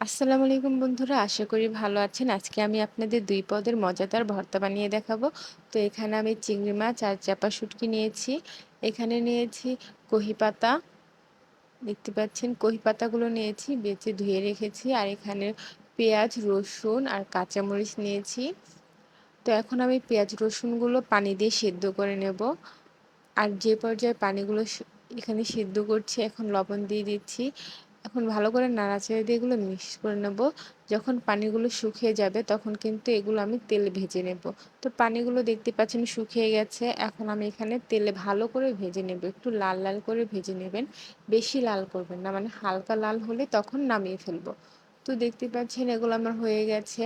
আসসালামু আলাইকুম বন্ধুরা, আশা করি ভালো আছেন। আজকে আমি আপনাদের দুই পদের মজাদার ভর্তা বানিয়ে দেখাবো। তো এখানে আমি চিংড়ি মাছ আর চাপা শুটকি নিয়েছি। এখানে নিয়েছি কহি পাতা। দেখতে পাচ্ছেন, কহি পাতাগুলো নিয়েছি, বেছে ধুয়ে রেখেছি। আর এখানে পেঁয়াজ, রসুন আর কাঁচামরিচ নিয়েছি। তো এখন আমি পেঁয়াজ, রসুনগুলো পানি দিয়ে সেদ্ধ করে নেব। আর যে পর্যায়ে পানিগুলো এখানে সিদ্ধ করছি, এখন লবণ দিয়ে দিচ্ছি। এখন ভালো করে নাড়াচাড়া দিয়ে এগুলো মিক্স করে নেব। যখন পানিগুলো শুকিয়ে যাবে তখন কিন্তু এগুলো আমি তেলে ভেজে নেব। তো পানিগুলো দেখতে পাচ্ছেন শুকিয়ে গেছে, এখন আমি এখানে তেলে ভালো করে ভেজে নেব। একটু লাল লাল করে ভেজে নেবেন, বেশি লাল করবেন না মানে হালকা লাল হলে তখন নামিয়ে ফেলব। তো দেখতে পাচ্ছেন এগুলো আমার হয়ে গেছে,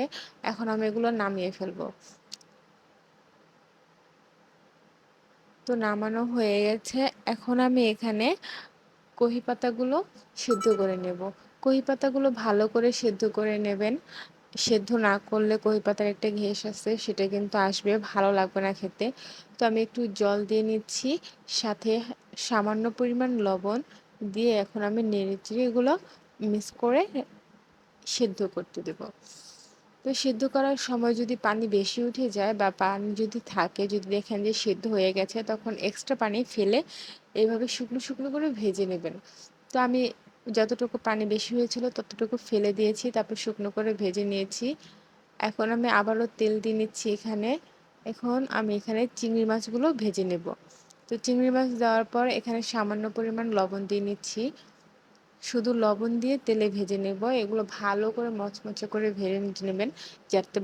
এখন আমি এগুলো নামিয়ে ফেলব। তো নামানো হয়ে গেছে, এখন আমি এখানে কহি পাতাগুলো সেদ্ধ করে নেব। কহি পাতাগুলো ভালো করে সেদ্ধ করে নেবেন। সেদ্ধ না করলে কহি পাতার একটা ঘেস আছে, সেটা কিন্তু আসবে, ভালো লাগবে না খেতে। তো আমি একটু জল দিয়ে নিচ্ছি, সাথে সামান্য পরিমাণ লবণ দিয়ে এখন আমি নেড়ে চেড়ে এগুলো মিক্স করে সেদ্ধ করতে দেবো। তো সেদ্ধ করার সময় যদি পানি বেশি উঠে যায় বা পানি যদি থাকে, যদি দেখেন যে সেদ্ধ হয়ে গেছে, তখন এক্সট্রা পানি ফেলে এইভাবে শুকনো শুকনো করে ভেজে নেবেন। তো আমি যতটুকু পানি বেশি হয়েছিল ততটুকু ফেলে দিয়েছি, তারপর শুকনো করে ভেজে নিয়েছি। এখন আমি আবারও তেল দিয়ে নিচ্ছি এখানে। এখন আমি এখানে চিংড়ি মাছগুলো ভেজে নেব। তো চিংড়ি মাছ দেওয়ার পর এখানে সামান্য পরিমাণ লবণ দিয়ে নিচ্ছি। শুধু লবণ দিয়ে তেলে ভেজে নেব। এগুলো ভালো করে মচমচে করে ভেজে নেবেন, যাতে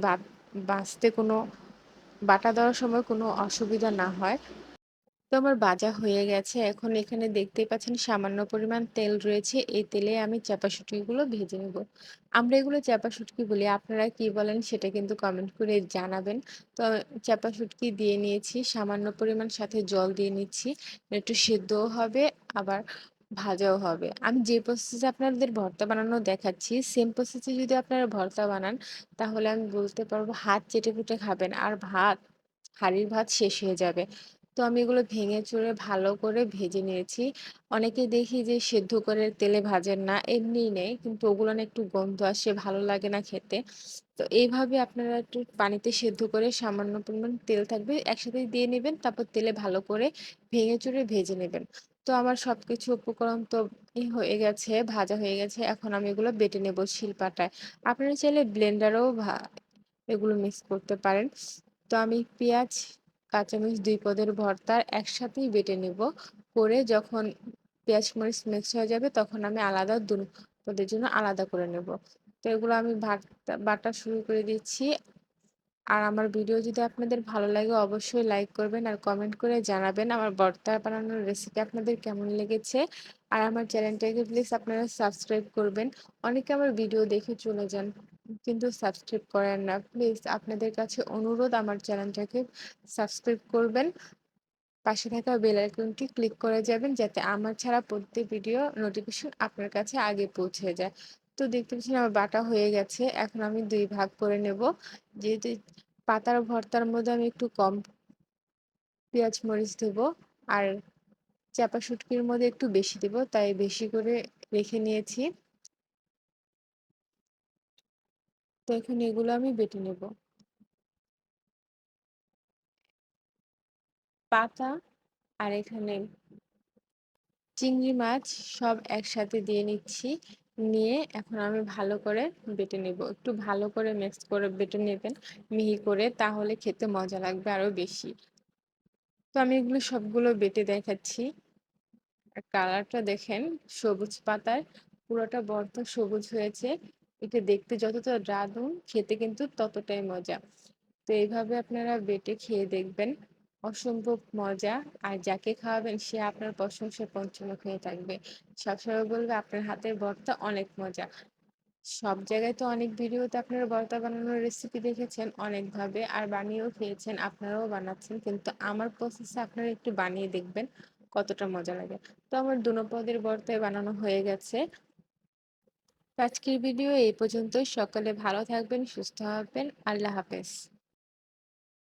বাঁচতে কোনো, বাটা দেওয়ার সময় কোনো অসুবিধা না হয়। তো আমার ভাজা হয়ে গেছে। এখন এখানে দেখতেই পাচ্ছেন সামান্য পরিমাণ তেল রয়েছে। এই তেলে আমি চাপা শুটকিগুলো ভেজে নেব। আমরা এগুলো চাপা শুটকি বলি। আপনারা কি বলেন সেটা কিন্তু কমেন্ট করে জানাবেন। তো চাপা শুটকি দিয়ে নিয়েছি, সামান্য পরিমাণ সাথে জল দিয়ে নিচ্ছি। একটু সেদ্ধও হবে, আবার ভাজাও হবে। আমি যে প্রসেসে আপনাদের ভর্তা বানানো দেখাচ্ছি সেম প্রসেসে যদি আপনারা ভর্তা বানান, তাহলে আমি বলতে পারব হাত চেটে পুটে খাবেন আর ভাত, হাঁড়ির ভাত শেষ হয়ে যাবে। তো আমি এগুলো ভেঙে চুরে ভালো করে ভেজে নিয়েছি। অনেকে দেখি যে সেদ্ধ করে তেলে ভাজেন না এমনিই নেই, কিন্তু ওগুলো না একটু গন্ধ আসে, ভালো লাগে না খেতে। তো এইভাবে আপনারা একটু পানিতে সেদ্ধ করে সামান্য পরিমাণ তেল থাকবে, একসাথে দিয়ে নেবেন, তারপর তেলে ভালো করে ভেঙে চুরে ভেজে নেবেন। তো আমার সবকিছু উপকরণ তো হয়ে গেছে, ভাজা হয়ে গেছে। এখন আমি এগুলো বেটে নেব শিলপাটায়। আপনারা চাইলে ব্লেন্ডারেও এগুলো মিক্স করতে পারেন। তো আমি পেঁয়াজ, কাঁচামরিচ দুই পদের ভর্তার একসাথেই বেটে নেব। করে যখন পেঁয়াজ মরিচ মিক্স হয়ে যাবে তখন আমি আলাদা দু পদের জন্য আলাদা করে নেব। তো এগুলো আমি বাটা শুরু করে দিচ্ছি। আর আমার ভিডিও যদি আপনাদের ভালো লাগে অবশ্যই লাইক করবেন আর কমেন্ট করে জানাবেন আমার ভর্তা বানানোর রেসিপি আপনাদের কেমন লেগেছে। আর আমার চ্যানেলটাকে প্লিজ আপনারা সাবস্ক্রাইব করবেন। অনেকে আমার ভিডিও দেখে চলে যান, কিন্তু সাবস্ক্রাইব করেন না। প্লিজ আপনাদের কাছে অনুরোধ আমার চ্যানেলটাকে সাবস্ক্রাইব করবেন। পাশে থাকা বেল আইকনটি ক্লিক করে যাবেন, যাতে আমার ছাড়া প্রত্যেক ভিডিও নোটিফিকেশন আপনার কাছে আগে পৌঁছে যায়। তো দেখতে পাচ্ছেন আমার বাটা হয়ে গেছে। এখন আমি দুই ভাগ করে নেব। যেহেতু পাতার ভর্তার মধ্যে আমি একটু কম পেঁয়াজ মরিচ দেবো আর চাপা শুটকির মধ্যে একটু বেশি দেব, তাই বেশি করে রেখে নিয়েছি। তো এখন এগুলো আমি বেটে নেব। পাতা আর এখানে চিংড়ি মাছ সব একসাথে দিয়ে নিচ্ছি। নিয়ে এখন আমি ভালো করে বেটে নেব। একটু ভালো করে মিক্স করে বেটে নেবেন, মিহি করে, তাহলে খেতে মজা লাগবে আরও বেশি। তো আমি এগুলো সবগুলো বেটে দেখাচ্ছি। কালারটা দেখেন, সবুজ পাতায় পুরোটা বর্ত সবুজ হয়েছে। এটা দেখতে যতটা দারুণ, খেতে কিন্তু ততটাই মজা। তো এইভাবে আপনারা বেটে খেয়ে দেখবেন। অসম্ভব মজা। আর যাকে খাওয়াবেন সে আপনার প্রশংসায় পঞ্চমুখ হয়ে থাকবে। সবসময় বলবে আপনার হাতের ভর্তা অনেক মজা। সব জায়গায় তো অনেক ভিডিওতে আপনারা ভর্তা বানানোর রেসিপি দেখেছেন, অনেকভাবে। আর বানিয়েও খেয়েছেন, আপনারাও বানাচ্ছেন। কিন্তু আমার প্রসেসে আপনারা একটু বানিয়ে দেখবেন কতটা মজা লাগে। তো আমার দুনো পদের ভর্তায় বানানো হয়ে গেছে। আজকের ভিডিও এই পর্যন্তই। সকালে ভালো থাকবেন, সুস্থ হবেন। আল্লাহ হাফেজ।